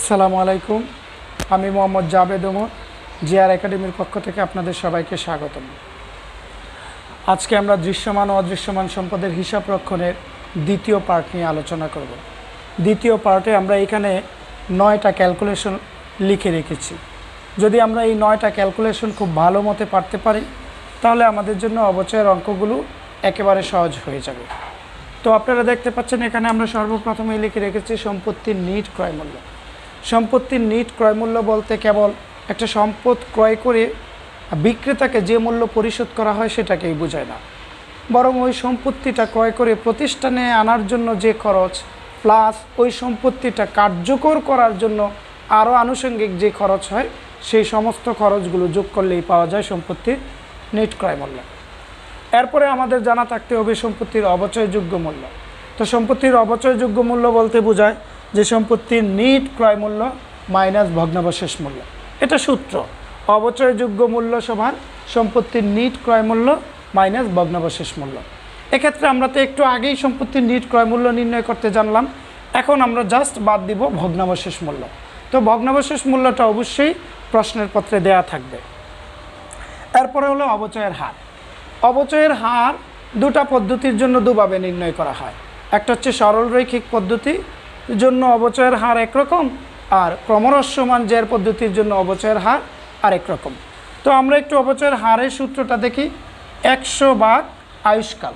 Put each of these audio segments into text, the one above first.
আসসালামু আলাইকুম। আমি মোহাম্মদ জাভেদ ওমর, জিআর একাডেমির পক্ষ থেকে আপনাদের সবাইকে স্বাগতম। আজকে আমরা দৃশ্যমান ও অদৃশ্যমান সম্পদের হিসাব রক্ষণের দ্বিতীয় পার্ট নিয়ে আলোচনা করব। দ্বিতীয় পার্টে আমরা এখানে নয়টা ক্যালকুলেশন লিখে রেখেছি। যদি আমরা এই নয়টা ক্যালকুলেশন খুব ভালো মতে পারতে পারি, তাহলে আমাদের জন্য অবচয়ের অঙ্কগুলো একেবারে সহজ হয়ে যাবে। তো আপনারা দেখতে পাচ্ছেন এখানে আমরা সর্বপ্রথমে লিখে রেখেছি সম্পত্তির নিট ক্রয় মূল্য। সম্পত্তির নিট ক্রয় মূল্য বলতে কেবল একটা সম্পদ ক্রয় করে বিক্রেতাকে যে মূল্য পরিশোধ করা হয় সেটাকেই বোঝায় না। বরং ওই সম্পত্তিটা ক্রয় করে প্রতিষ্ঠানে আনার জন্য যে খরচ, প্লাস ওই সম্পত্তিটা কার্যকর করার জন্য আরও আনুষঙ্গিক যে খরচ হয়, সেই সমস্ত খরচগুলো যোগ করলেই পাওয়া যায় সম্পত্তির নিট ক্রয় মূল্য। এরপরে আমাদের জানা থাকতে হবে সম্পত্তির অবচয়যোগ্য মূল্য। তো সম্পত্তির অবচয়যোগ্য মূল্য বলতে বোঝায় যে সম্পত্তির নিট ক্রয় মূল্য মাইনাস ভগ্নাবশেষ মূল্য। এটা সূত্র। অবচয়যোগ্য মূল্য সমান সম্পত্তির নিট ক্রয় মূল্য মাইনাস ভগ্নাবশেষ মূল্য। এক্ষেত্রে আমরা তো একটু আগেই সম্পত্তির নিট ক্রয় মূল্য নির্ণয় করতে জানলাম। এখন আমরা জাস্ট বাদ দিব ভগ্নাবশেষ মূল্য। তো ভগ্নাবশেষ মূল্যটা অবশ্যই প্রশ্নের পত্রে দেয়া থাকবে। এরপরে হলো অবচয়ের হার। অবচয়ের হার দুটা পদ্ধতির জন্য দুভাবে নির্ণয় করা হয়। একটা হচ্ছে সরল রৈখিক পদ্ধতি জন্য অবচয়ের হার একরকম আর ক্রমরস্যমান জের পদ্ধতির জন্য অবচয়ের হার আরেক রকম। তো আমরা একটু অবচয়ের হারের সূত্রটা দেখি। একশো ভাগ আয়ুষ্কাল।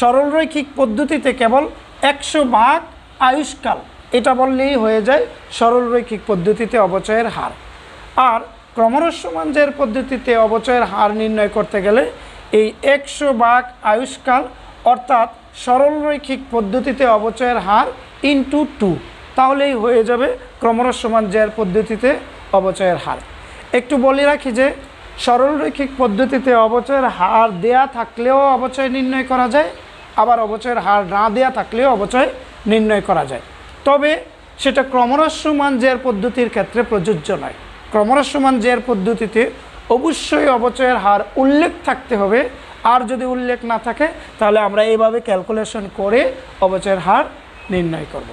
সরলরৈখিক পদ্ধতিতে কেবল একশো ভাগ আয়ুষ্কাল, এটা বললেই হয়ে যায় সরল রৈখিক পদ্ধতিতে অবচয়ের হার। আর ক্রমরস্যমান জের পদ্ধতিতে অবচয়ের হার নির্ণয় করতে গেলে এই একশো ভাগ আয়ুষ্কাল অর্থাৎ সরলরৈখিক পদ্ধতিতে অবচয়ের হার ইনটু টু। তাহলেই হয়ে যাবে ক্রমরস্যমান জের পদ্ধতিতে অবচয়ের হার। একটু বলে রাখি যে, সরলরৈখিক পদ্ধতিতে অবচয়ের হার দেয়া থাকলেও অবচয় নির্ণয় করা যায়, আবার অবচয়ের হার না দেয়া থাকলেও অবচয় নির্ণয় করা যায়। তবে সেটা ক্রমরস্যমান জের পদ্ধতির ক্ষেত্রে প্রযোজ্য নয়। ক্রমরস্যমান জের পদ্ধতিতে অবশ্যই অবচয়ের হার উল্লেখ থাকতে হবে। আর যদি উল্লেখ না থাকে, তাহলে আমরা এইভাবে ক্যালকুলেশন করে অবচয়ের হার নির্ণয় করব।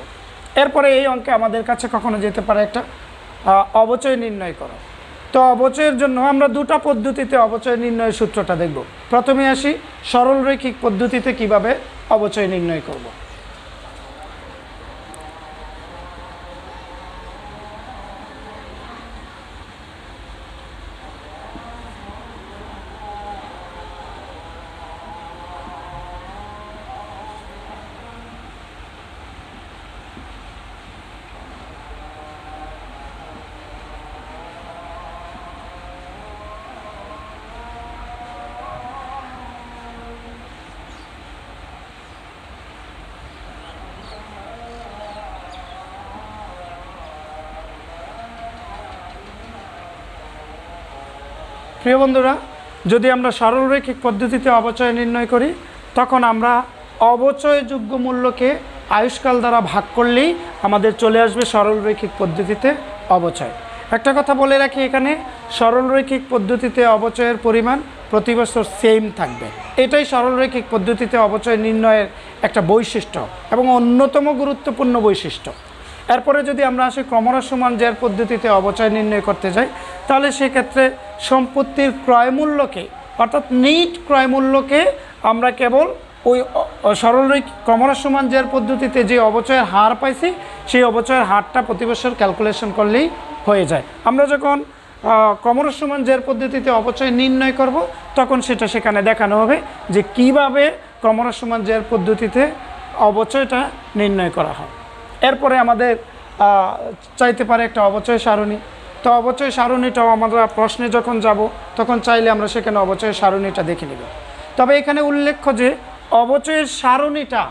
এরপরে এই অঙ্কে আমাদের কাছে কখনো যেতে পারে একটা অবচয় নির্ণয় করো তো অবচয়ের জন্য আমরা দুটা পদ্ধতিতে অবচয় নির্ণয়ের সূত্রটা দেখব প্রথমে আসি সরলরৈখিক পদ্ধতিতে কীভাবে অবচয় নির্ণয় করব। প্রিয় বন্ধুরা, যদি আমরা সরলরৈখিক পদ্ধতিতে অবচয় নির্ণয় করি, তখন আমরা অবচয়যোগ্য মূল্যকে আয়ুষ্কাল দ্বারা ভাগ করলেই আমাদের চলে আসবে সরলরৈখিক পদ্ধতিতে অবচয়। একটা কথা বলে রাখি এখানে সরলরৈখিক পদ্ধতিতে অবচয়ের পরিমাণ প্রতি বছর সেম থাকবে। এটাই সরলরৈখিক পদ্ধতিতে অবচয় নির্ণয়ের একটা বৈশিষ্ট্য এবং অন্যতম গুরুত্বপূর্ণ বৈশিষ্ট্য। এরপরে যদি আমরা আসি ক্রমরসমান জের পদ্ধতিতে অবচয় নির্ণয় করতে যাই, তাহলে সেক্ষেত্রে সম্পত্তির ক্রয় মূল্যকে অর্থাৎ নিট ক্রয় মূল্যকে আমরা কেবল ওই সরল ক্রমরসমান জের পদ্ধতিতে যে অবচয়ের হার পাইছি, সেই অবচয়ের হারটা প্রতি বছর ক্যালকুলেশন করলেই হয়ে যায়। আমরা যখন ক্রমরসমান জের পদ্ধতিতে অবচয় নির্ণয় করব, তখন সেটা সেখানে দেখানো হবে যে কীভাবে ক্রমরসমান জের পদ্ধতিতে অবচয়টা নির্ণয় করা হয়। এরপরে আমাদের চাইতে পারে একটা অবচয় সারণী। তো অবচয় সারণীটাও আমরা প্রশ্নে যখন যাব, তখন চাইলে আমরা সেখানে অবচয় সারণীটা দেখে নেব। তবে এখানে উল্লেখ্য যে অবচয়ের সারণীটা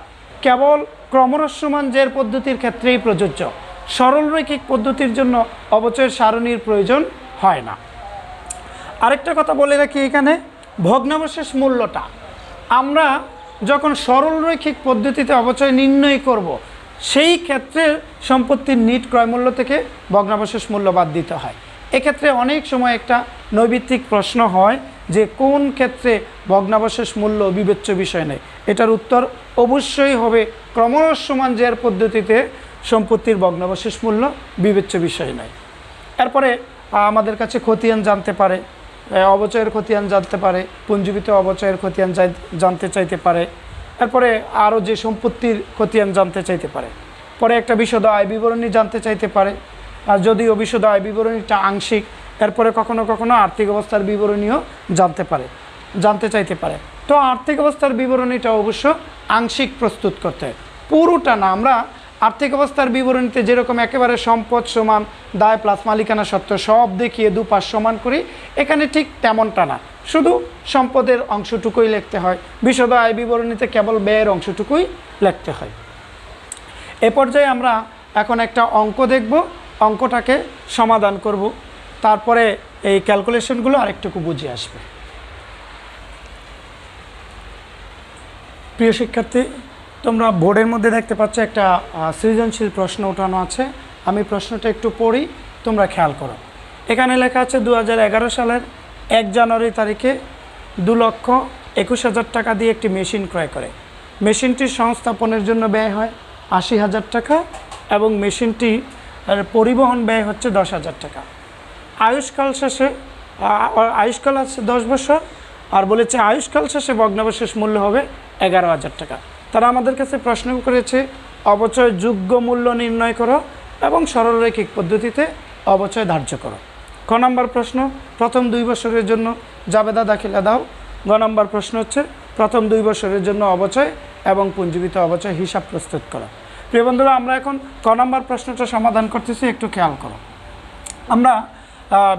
কেবল ক্রমরস্যমান জের পদ্ধতির ক্ষেত্রেই প্রযোজ্য। সরলরৈখিক পদ্ধতির জন্য অবচয়ের সারণীর প্রয়োজন হয় না। আরেকটা কথা বলে রাখি এখানে, ভগ্নাবশেষ মূল্যটা। আমরা যখন সরলরৈখিক পদ্ধতিতে অবচয় নির্ণয় করব সেই ক্ষেত্রে সম্পত্তির নিট ক্রয় মূল্য থেকে ভগ্নাবশেষ মূল্য বাদ দিতে হয়। এক্ষেত্রে অনেক সময় একটা নৈবিত্তিক প্রশ্ন হয় যে কোন ক্ষেত্রে ভগ্নাবশেষ মূল্য বিবেচ্য বিষয় নেই এটার উত্তর অবশ্যই হবে ক্রমরস্যমান জের পদ্ধতিতে সম্পত্তির ভগ্নাবশেষ মূল্য বিবেচ্য বিষয় নয়। এরপরে আমাদের কাছে খতিয়ান জানতে পারে অবচয়ের খতিয়ান জানতে পারে পুঞ্জীবিত অবচয়ের খতিয়ান জানতে চাইতে পারে। এরপরে আরও যে সম্পত্তির খতিয়ান জানতে চাইতে পারে। পরে একটা বিশদ আয় বিবরণী জানতে চাইতে পারে। আর যদিও বিশদ আয় বিবরণীটা আংশিক, এরপরে কখনো কখনো আর্থিক অবস্থার বিবরণীও জানতে পারে, জানতে চাইতে পারে। তো আর্থিক অবস্থার বিবরণীটা অবশ্য আংশিক প্রস্তুত করতে হয়। পুরোটা না, আমরা আর্থিক অবস্থার বিবরণীতে যেরকম একেবারে সম্পদ সমান, দায় প্লাস মালিকানা সত্ত্ব সব দেখিয়ে দুপাশ সমান করি, এখানে ঠিক তেমনটা না। শুধু সম্পদের অংশটুকুই লিখতে হয়। বিশদ আয় বিবরণীতে কেবল ব্যয়ের অংশটুকুই লিখতে হয়। এ পর্যায়ে আমরা এখন একটা অঙ্ক দেখব। অঙ্কটাকে সমাধান করব। তারপরে এই ক্যালকুলেশনগুলো আরেকটুকু বুঝে আসবে। প্রিয় শিক্ষার্থী তোমরা বোর্ডের মধ্যে দেখতে পাচ্ছ একটা সৃজনশীল প্রশ্ন ওঠানো আছে। আমি প্রশ্নটা একটু পড়ি, তোমরা খেয়াল করো। এখানে লেখা আছে দু হাজার এগারো সালের এক জানুয়ারি তারিখে দু লক্ষ একুশ হাজার টাকা দিয়ে একটি মেশিন ক্রয় করে। মেশিনটির সংস্থাপনের জন্য ব্যয় হয় আশি হাজার টাকা এবং মেশিনটি পরিবহন ব্যয় হচ্ছে দশ হাজার টাকা। আয়ুষ্কাল শেষে আয়ুষ্কাল আছে দশ বছর, আর বলেছে আয়ুষ্কাল শেষে ভগ্নাবশেষ মূল্য হবে এগারো হাজার টাকা। তারা আমাদের কাছে প্রশ্ন করেছে, অবচয় যোগ্য মূল্য নির্ণয় করো এবং সরলরৈখিক পদ্ধতিতে অবচয় ধার্য করো। ক নম্বর প্রশ্ন, প্রথম দুই বছরের জন্য জাবেদা দাখিলা দাও। গ নম্বর প্রশ্ন হচ্ছে, প্রথম দুই বছরের জন্য অবচয় এবং পুঞ্জীবিত অবচয় হিসাব প্রস্তুত করো। প্রিয় বন্ধুরা, আমরা এখন ক নম্বর প্রশ্নটা সমাধান করতেছি, একটু খেয়াল করো। আমরা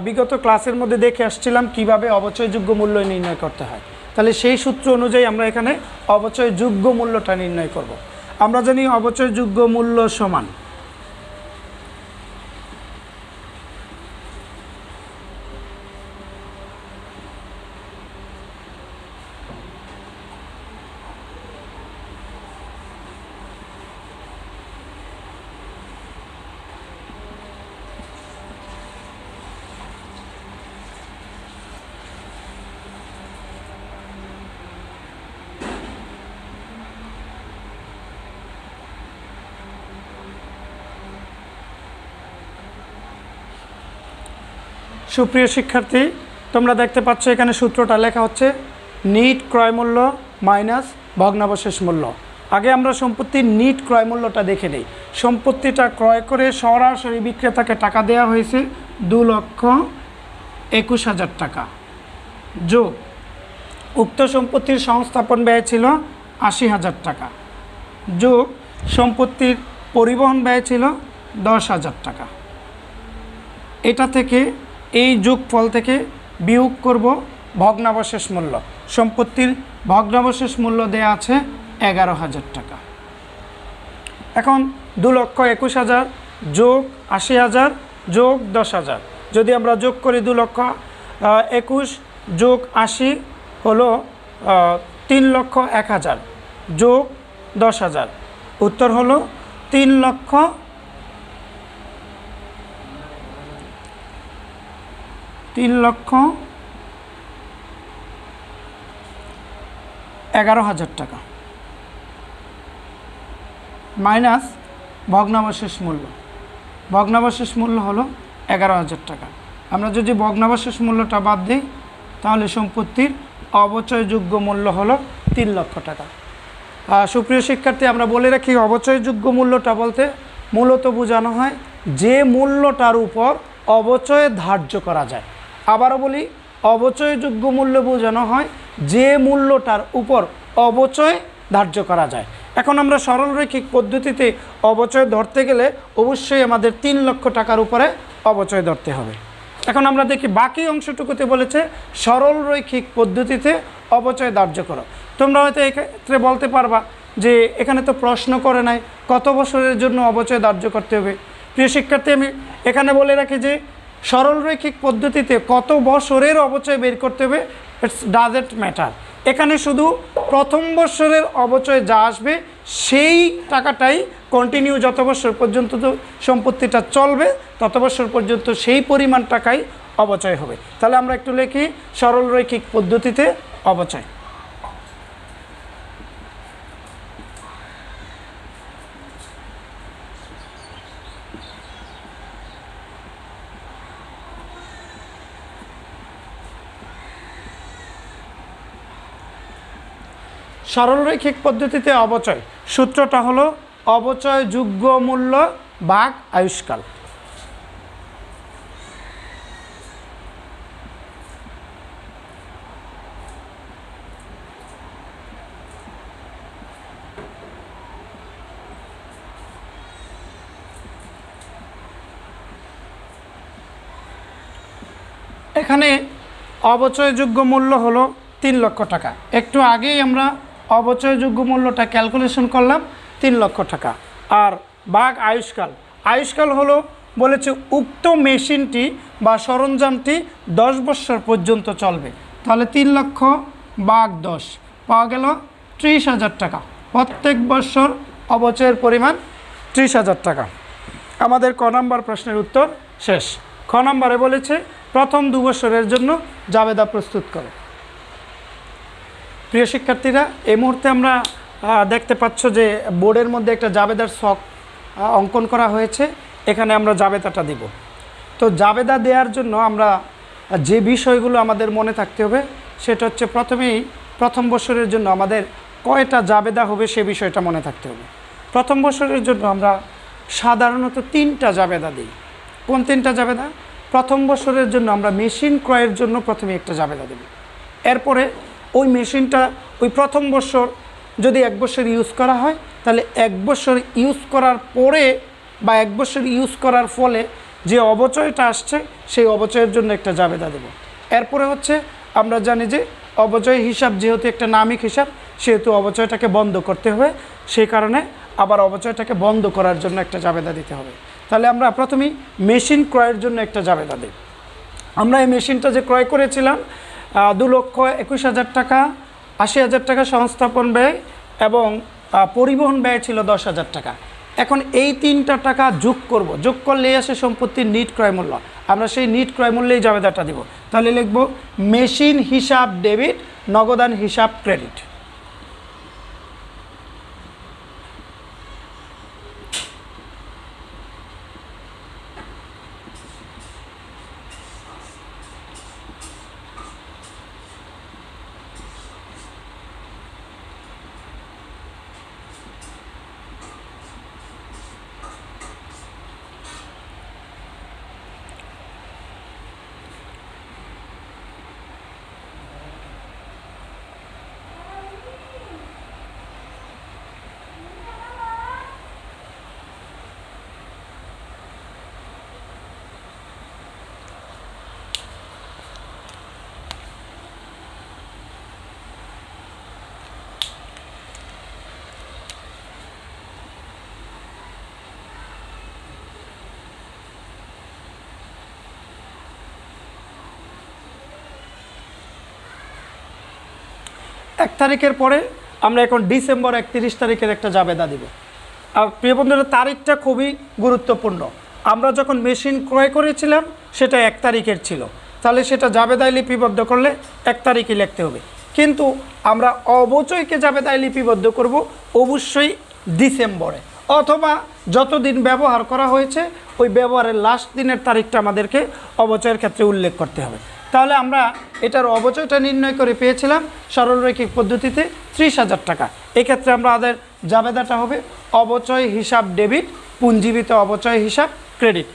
বিগত ক্লাসের মধ্যে দেখে আসছিলাম কীভাবে অবচয়যোগ্য মূল্য নির্ণয় করতে হয়। তাহলে সেই সূত্র অনুযায়ী আমরা এখানে অবচয়যোগ্য মূল্যটা নির্ণয় করব। আমরা জানি অবচয়যোগ্য মূল্য সমান সুপ্রিয় শিক্ষার্থী, তোমরা দেখতে পাচ্ছ এখানে সূত্রটা লেখা হচ্ছে, নিট ক্রয় মূল্য মাইনাস ভগ্নাবশেষ মূল্য। আগে আমরা সম্পত্তির নিট ক্রয় মূল্যটা দেখে নিই। সম্পত্তিটা ক্রয় করে সরাসরি বিক্রেতাকে টাকা দেওয়া হয়েছে দু লক্ষ একুশ হাজার টাকা। যোগ, উক্ত সম্পত্তির সংস্থাপন ব্যয় ছিল আশি হাজার টাকা। যোগ, সম্পত্তির পরিবহন ব্যয় ছিল দশ হাজার টাকা। এটা থেকে এই যোগফল থেকে বিয়োগ করব ভগ্নাবশেষ মূল্য। সম্পত্তির ভগ্নাবশেষ মূল্য দেয়া আছে এগারো হাজার টাকা। এখন দু লক্ষ একুশ হাজার যোগ আশি হাজার যোগ দশ হাজার। যদি আমরা যোগ করি দু লক্ষ একুশ যোগ আশি হলো তিন লক্ষ এক হাজার যোগ দশ হাজার। উত্তর হলো তিন লক্ষ তিন লক্ষ এগারো হাজার টাকা। মাইনাস ভগ্নাবশেষ মূল্য। ভগ্নাবশেষ মূল্য হলো এগারো হাজার টাকা। আমরা যদি ভগ্নাবশেষ মূল্যটা বাদ দিই, তাহলে সম্পত্তির অবচয়যোগ্য মূল্য হলো তিন লক্ষ টাকা। সুপ্রিয় শিক্ষার্থী, আমরা বলে রাখি অবচয়যোগ্য মূল্যটা বলতে মূলত বোঝানো হয় যে মূল্যটার উপর অবচয় ধার্য করা যায়। আবারও বলি, অবচয়যোগ্য মূল্য বোঝানো হয় যে মূল্যটার উপর অবচয় ধার্য করা যায়। এখন আমরা সরলরৈখিক পদ্ধতিতে অবচয় ধরতে গেলে অবশ্যই আমাদের তিন লক্ষ টাকার উপরে অবচয় ধরতে হবে। এখন আমরা দেখি বাকি অংশটুকুতে বলেছে, সরল রৈখিক পদ্ধতিতে অবচয় ধার্য করো। তোমরা হয়তো এক্ষেত্রে বলতে পারবা যে এখানে তো প্রশ্ন করে নাই, কত বছরের জন্য অবচয় ধার্য করতে হবে? প্রিয় শিক্ষার্থী, আমি এখানে বলে রাখি যে সরল রৈখিক পদ্ধতিতে কত বছরের অবচয় বের করতে হবে? ইটস ডাজেন্ট ম্যাটার এখানে শুধু প্রথম বছরের অবচয় যা আসবে, সেই টাকাটাই কন্টিনিউ যত বছর পর্যন্ত তো সম্পত্তিটা চলবে, তত বছর পর্যন্ত সেই পরিমাণ টাকাই অবচয় হবে। তাহলে আমরা একটু লিখি, সরল রৈখিক পদ্ধতিতে অবচয়। সরলরৈখিক পদ্ধতিতে অবচয়। সূত্রটা হলো অবচয় যোগ্য মূল্য বাঘ আয়ুষ্কাল। এখানে অবচয়যোগ্য মূল্য হলো তিন লক্ষ টাকা। একটু আগেই আমরা অবচয়যোগ্য মূল্যটা ক্যালকুলেশন করলাম, তিন লক্ষ টাকা। আর বাঘ আয়ুষ্কাল। আয়ুষ্কাল হলো বলেছে উক্ত মেশিনটি বা সরঞ্জামটি দশ বছর পর্যন্ত চলবে। তাহলে তিন লক্ষ, বাঘ দশ। পাওয়া গেল ত্রিশ হাজার টাকা। প্রত্যেক বছর অবচয়ের পরিমাণ ত্রিশ হাজার টাকা। আমাদের ক নম্বর প্রশ্নের উত্তর শেষ। খ নম্বরে বলেছে, প্রথম দু বছরের জন্য জাবেদা প্রস্তুত করো। প্রিয় শিক্ষার্থীরা, এই মুহূর্তে আমরা দেখতে পাচ্ছ যে বোর্ডের মধ্যে একটা জাবেদার শখ অঙ্কন করা হয়েছে। এখানে আমরা জাবেদাটা দিব। তো জাবেদা দেওয়ার জন্য আমরা যে বিষয়গুলো আমাদের মনে থাকতে হবে, সেটা হচ্ছে প্রথমেই প্রথম বছরের জন্য আমাদের কয়টা জাবেদা হবে সে বিষয়টা মনে থাকতে হবে। প্রথম বছরের জন্য আমরা সাধারণত তিনটা জাবেদা দিই। কোন তিনটা জাবেদা? প্রথম বছরের জন্য আমরা মেশিন ক্রয়ের জন্য প্রথমে একটা জাবেদা দেব। এরপরে ওই মেশিনটা ওই প্রথম বছর যদি এক বছর ইউজ করা হয়, তাহলে এক বছর ইউজ করার পরে বা এক বছর ইউজ করার ফলে যে অবচয়টা আসছে, সেই অবচয়ের জন্য একটা জাবেদা দেব। এরপরে হচ্ছে আমরা জানি যে অবচয় হিসাব যেহেতু একটা নামিক হিসাব, সেহেতু অবচয়টাকে বন্ধ করতে হবে। সেই কারণে আবার অবচয়টাকে বন্ধ করার জন্য একটা জাবেদা দিতে হবে। তাহলে আমরা প্রথমেই মেশিন ক্রয়ের জন্য একটা জাবেদা দিই। আমরা এই মেশিনটা যে ক্রয় করেছিলাম দু লক্ষ একুশ হাজার টাকা, আশি হাজার টাকা সংস্থাপন ব্যয় এবং পরিবহন ব্যয় ছিল দশ হাজার টাকা। এখন এই তিনটা টাকা যোগ করব। যোগ করলেই আসে সম্পত্তির নিট ক্রয় মূল্য। আমরা সেই নিট ক্রয় মূল্যেই জাবেদাটা দেবো। তাহলে লিখব, মেশিন হিসাব ডেবিট, নগদান হিসাব ক্রেডিট। এক তারিখের পরে আমরা এখন ডিসেম্বর একত্রিশ তারিখের একটা জাবেদা দিব। আর প্রিয় বন্ধুরা, তারিখটা খুবই গুরুত্বপূর্ণ। আমরা যখন মেশিন ক্রয় করেছিলাম, সেটা এক তারিখের ছিল। তাহলে সেটা জাবেদায় লিপিবদ্ধ করলে এক তারিখে লিখতে হবে। কিন্তু আমরা অবচয়কে জাবেদায় লিপিবদ্ধ করব অবশ্যই ডিসেম্বরে। অথবা যতদিন ব্যবহার করা হয়েছে, ওই ব্যবহারের লাস্ট দিনের তারিখটা আমাদেরকে অবচয়ের ক্ষেত্রে উল্লেখ করতে হবে। তাহলে আমরা এটার অবচয়টা নির্ণয় করে পেয়েছিলাম সরলরৈখিক পদ্ধতিতে ত্রিশ হাজার টাকা। এক্ষেত্রে আমরা আমাদের জাবেদাটা হবে অবচয় হিসাব ডেবিট পুঞ্জীবিত অবচয় হিসাব ক্রেডিট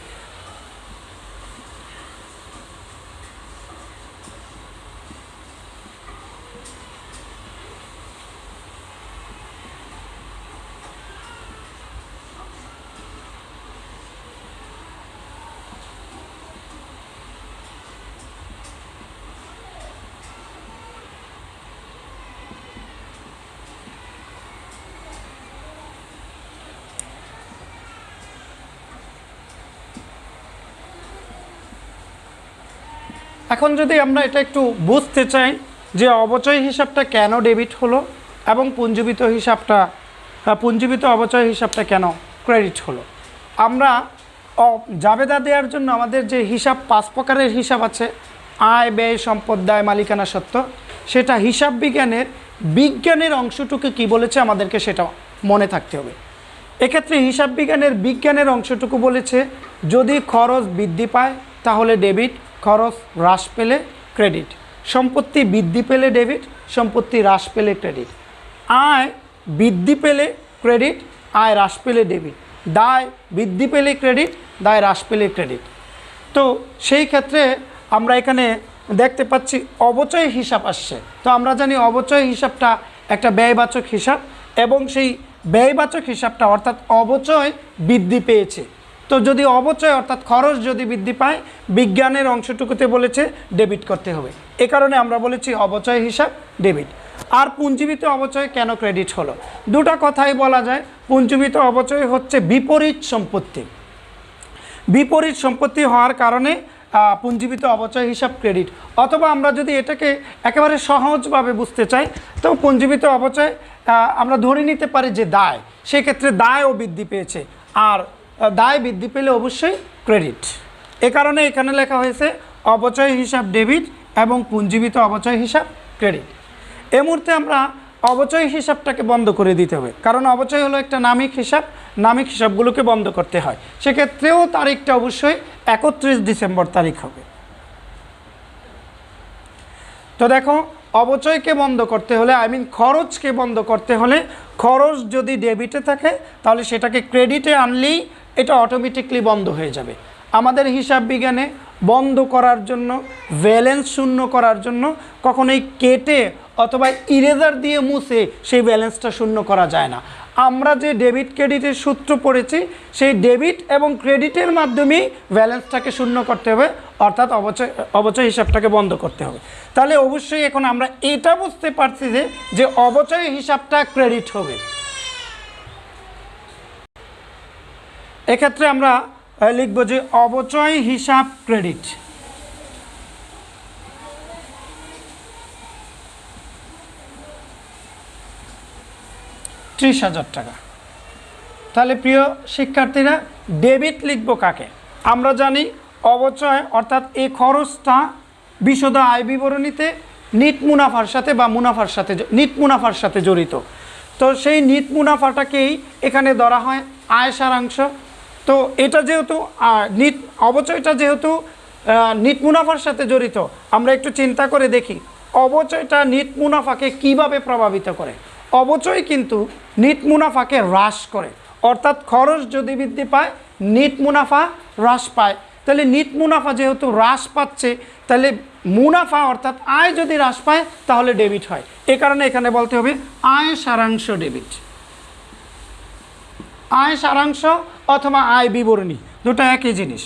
এখন যদি আমরা এটা একটু বুঝতে চাই যে অবচয় হিসাবটা কেন ডেবিট হলো এবং পুঞ্জীবিত হিসাবটা পুঞ্জীবিত অবচয় হিসাবটা কেন ক্রেডিট হলো? আমরা জাবেদা দেওয়ার জন্য আমাদের যে হিসাব, পাঁচ প্রকারের হিসাব আছে, আয়, ব্যয়, সম্পদ, দায়, মালিকানা সত্ত্ব সেটা হিসাব বিজ্ঞানের বিজ্ঞানের অংশটুকু কি বলেছে আমাদেরকে সেটা মনে থাকতে হবে। এক্ষেত্রে হিসাব বিজ্ঞানের বিজ্ঞানের অংশটুকু বলেছে, যদি খরচ বৃদ্ধি পায় তাহলে ডেবিট খরচ হ্রাস পেলে ক্রেডিট, সম্পত্তি বৃদ্ধি পেলে ডেবিট, সম্পত্তি হ্রাস পেলে ক্রেডিট। আয় বৃদ্ধি পেলে ক্রেডিট, আয় হ্রাস পেলে ডেবিট। দায় বৃদ্ধি পেলে ক্রেডিট, দায় হ্রাস পেলে ক্রেডিট। তো সেই ক্ষেত্রে আমরা এখানে দেখতে পাচ্ছি অবচয় হিসাব আসছে। তো আমরা জানি অবচয় হিসাবটা একটা ব্যয়বাচক হিসাব এবং সেই ব্যয়বাচক হিসাবটা অর্থাৎ অবচয় বৃদ্ধি পেয়েছে। তো যদি অবচয়, অর্থাৎ খরচ যদি বৃদ্ধি পায়, বিজ্ঞানের অংশটুকুতে বলেছে ডেবিট করতে হবে। এ কারণে আমরা বলেছি অবচয় হিসাব, ডেবিট। আর পুঞ্জীবিত অবচয় কেন ক্রেডিট হলো? দুটা কথাই বলা যায়। পুঞ্জীবিত অবচয় হচ্ছে বিপরীত সম্পত্তি। বিপরীত সম্পত্তি হওয়ার কারণে পুঞ্জীবিত অবচয় হিসাব ক্রেডিট। অথবা আমরা যদি এটাকে একেবারে সহজভাবে বুঝতে চাই, তো পুঞ্জীবিত অবচয় আমরা ধরে নিতে পারি যে দায়, সেক্ষেত্রে দায়ও বৃদ্ধি পেয়েছে। আর দায় বৃদ্ধি পেলে অবশ্যই ক্রেডিট। এ কারণে এখানে লেখা হয়েছে অবচয় হিসাব ডেবিট এবং পুঞ্জীবিত অবচয় হিসাব ক্রেডিট। এ মুহূর্তে আমরা অবচয় হিসাবটাকে বন্ধ করে দিতে হবে। কারণ অবচয় হলো একটা নামিক হিসাব, নামিক হিসাবগুলোকে বন্ধ করতে হয়। সেক্ষেত্রেও তারিখটা অবশ্যই একত্রিশ ডিসেম্বর তারিখ হবে। তো দেখো অবচয়কে বন্ধ করতে হলে আই মিন খরচকে বন্ধ করতে হলে খরচ যদি ডেবিটে থাকে, তাহলে সেটাকে ক্রেডিটে আনলেই এটা অটোমেটিকলি বন্ধ হয়ে যাবে। আমাদের হিসাব বিজ্ঞানে বন্ধ করার জন্য ব্যালেন্স শূন্য করার জন্য কখনোই কেটে অথবা ইরেজার দিয়ে মুছে সেই ব্যালেন্সটা শূন্য করা যায় না। আমরা যে ডেবিট ক্রেডিটের সূত্র পড়েছি, সেই ডেবিট এবং ক্রেডিটের মাধ্যমেই ব্যালেন্সটাকে শূন্য করতে হবে, অর্থাৎ অবচয় অবচয় হিসাবটাকে বন্ধ করতে হবে। তাহলে অবশ্যই এখন আমরা এটা বুঝতে পারছি যে যে অবচয় হিসাবটা ক্রেডিট হবে। এক্ষেত্রে আমরা লিখব যে অবচয় হিসাব ক্রেডিট। ত্রিশ হাজার টাকা। তাহলে প্রিয় শিক্ষার্থীরা, ডেবিট লিখব কাকে? আমরা জানি অবচয়, অর্থাৎ এই খরচটা বিশদ আয় বিবরণীতে নিট মুনাফার সাথে বা মুনাফার সাথে নিট মুনাফার সাথে জড়িত। তো সেই নিট মুনাফাটাকেই এখানে ধরা হয় আয় সারাংশ। তো এটা যেহেতু নিট অবচয়টা যেহেতু নিট মুনাফার সাথে জড়িত, আমরা একটু চিন্তা করে দেখি, অবচয়টা নিট মুনাফাকে কীভাবে প্রভাবিত করে? অবচয় কিন্তু নিট মুনাফাকে হ্রাস করে, অর্থাৎ খরচ যদি বৃদ্ধি পায়, নিট মুনাফা হ্রাস পায়। তাহলে নিট মুনাফা যেহেতু হ্রাস পাচ্ছে, তাহলে মুনাফা অর্থাৎ আয় যদি হ্রাস পায়, তাহলে ডেবিট হয়। এ কারণে এখানে বলতে হবে, আয় সারাংশ ডেবিট আয় সারাংশ অথবা আয় বিবরণী, দুটো একই জিনিস।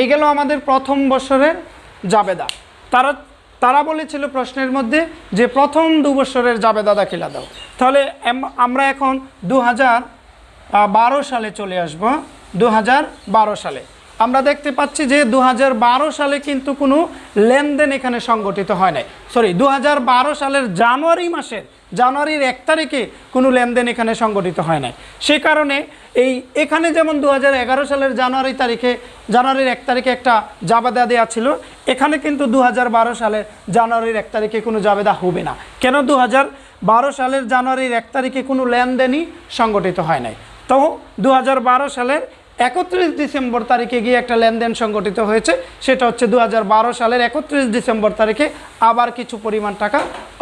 এই গেল আমাদের প্রথম বছরের জাবেদা। তারা তারা বলেছিল প্রশ্নের মধ্যে যে প্রথম দু বছরের জাবেদা দাখিলা দাও। তাহলে আমরা এখন দু হাজার বারো সালে চলে আসব দু সালে। আমরা দেখতে পাচ্ছি যে দু হাজার বারো সালে কিন্তু কোনো লেনদেন এখানে সংগঠিত হয় নাই। সরি দু হাজার বারো সালের জানুয়ারি মাসের, জানুয়ারির এক তারিখে কোনো লেনদেন এখানে সংগঠিত হয় নাই। সে কারণে এই এখানে যেমন দু হাজার এগারো সালের জানুয়ারি তারিখে, জানুয়ারির এক তারিখে একটা জাবেদা দেওয়া ছিল, এখানে কিন্তু দু সালের জানুয়ারির এক তারিখে কোনো জাবেদা হবে না। কেন দু হাজার বারো সালের জানুয়ারির এক তারিখে কোনো লেনদেনই সংগঠিত হয় নাই? তো দু হাজার বারো সালের একত্রিশ ডিসেম্বর তারিখে গিয়ে একটা লেনদেন সংগঠিত হয়েছে। সেটা হচ্ছে দু হাজার বারো সালের একত্রিশ ডিসেম্বর তারিখে আবার কিছু পরিমাণ টাকা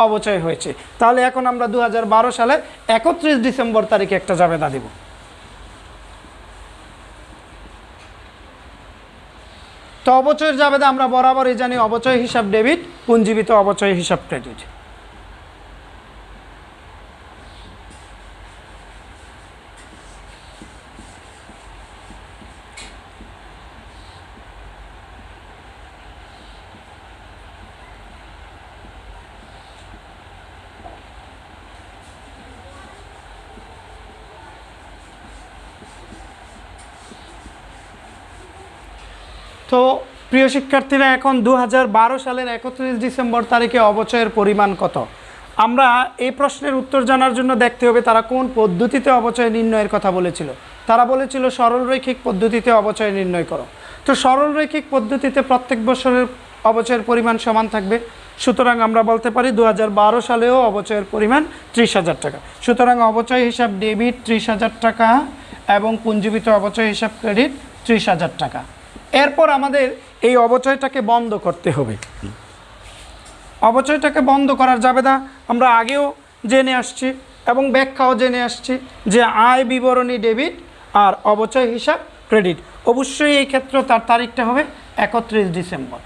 অবচয় হয়েছে। তাহলে এখন আমরা দু হাজার বারো সালের একত্রিশ ডিসেম্বর তারিখে একটা জাবেদা দেব। তো অবচয়ের জাবেদা আমরা বরাবরই জানি, অবচয় হিসাব ডেবিট পুঞ্জীবিত অবচয় হিসাব ক্রেডিট। তো প্রিয় শিক্ষার্থীরা, এখন দু হাজার বারো সালের একত্রিশ ডিসেম্বর তারিখে অবচয়ের পরিমাণ কত? আমরা এই প্রশ্নের উত্তর জানার জন্য দেখতে হবে তারা কোন পদ্ধতিতে অবচয় নির্ণয়ের কথা বলেছিল। তারা বলেছিল সরলরৈখিক পদ্ধতিতে অবচয় নির্ণয় করো। তো সরলরৈখিক পদ্ধতিতে প্রত্যেক বছরের অবচয়ের পরিমাণ সমান থাকবে। সুতরাং আমরা বলতে পারি দু হাজার বারো সালেও অবচয়ের পরিমাণ ত্রিশ হাজার টাকা। সুতরাং অবচয় হিসাব ডেবিট ত্রিশ হাজার টাকা এবং পুঞ্জীবিত অবচয় হিসাব ক্রেডিট ত্রিশ হাজার টাকা। এরপর আমাদের এই অবচয়টাকে বন্ধ করতে হবে। অবচয়টাকে বন্ধ করার যাবে না আমরা আগেও জেনে আসছি এবং ব্যাখ্যাও জেনে আসছি যে আয় বিবরণী ডেবিট আর অবচয় হিসাব ক্রেডিট। অবশ্যই এই ক্ষেত্রে তার তারিখটা হবে একত্রিশ ডিসেম্বর।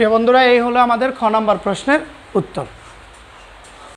প্রিয় বন্ধুরা এই হলো আমাদের খ নম্বর প্রশ্নের উত্তর।